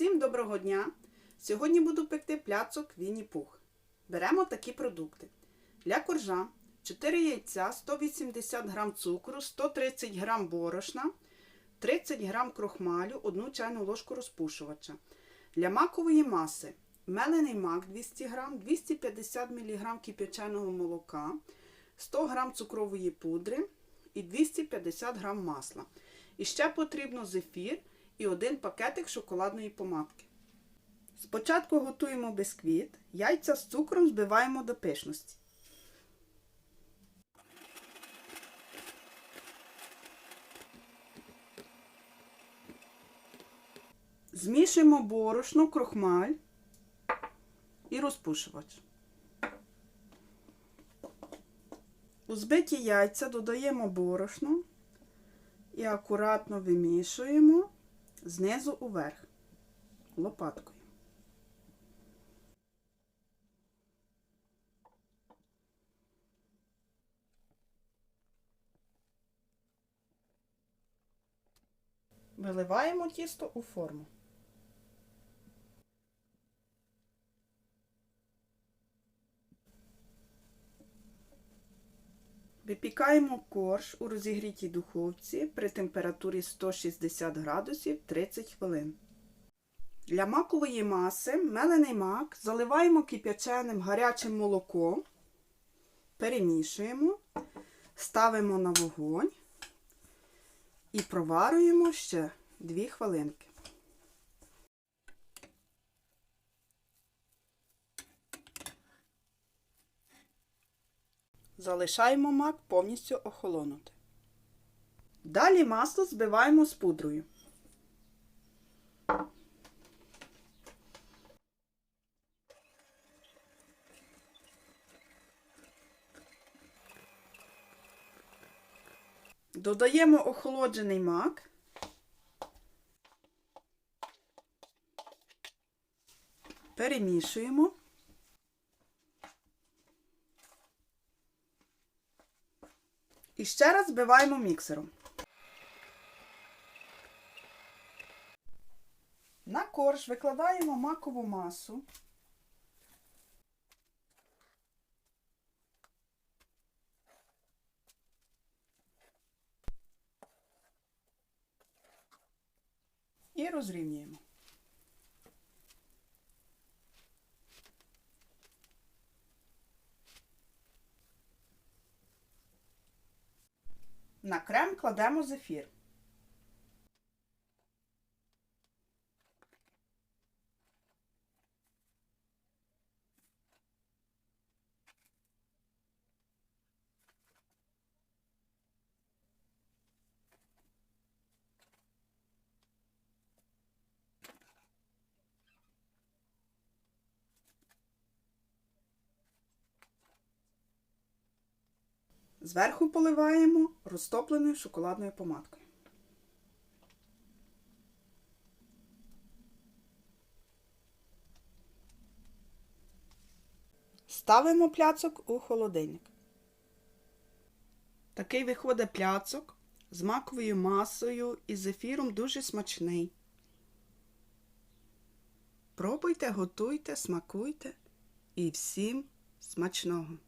Всім доброго дня! Сьогодні буду пекти пляцок Вінні-Пух. Беремо такі продукти. Для коржа 4 яйця, 180 г цукру, 130 г борошна, 30 г крохмалю, 1 чайну ложку розпушувача. Для макової маси мелений мак 200 г, 250 мг кип'яченого молока, 100 г цукрової пудри і 250 г масла. І ще потрібно зефір і один пакетик шоколадної помадки. Спочатку готуємо бисквіт, яйця з цукром збиваємо до пишності. Змішуємо борошно, крохмаль і розпушувач. У збиті яйця додаємо борошно і акуратно вимішуємо знизу уверх лопаткою. Виливаємо тісто у форму. Випікаємо корж у розігрітій духовці при температурі 160 градусів 30 хвилин. Для макової маси мелений мак заливаємо кип'яченим гарячим молоком, перемішуємо, ставимо на вогонь і проварюємо ще 2 хвилинки. Залишаємо мак повністю охолонути. Далі масло збиваємо з пудрою. Додаємо охолоджений мак. Перемішуємо. І ще раз збиваємо міксером. На корж викладаємо макову масу. І розрівнюємо. На крем кладемо зефір. Зверху поливаємо розтопленою шоколадною помадкою. Ставимо пляцок у холодильник. Такий виходить пляцок з маковою масою і зефіром дуже смачний. Пробуйте, готуйте, смакуйте і всім смачного!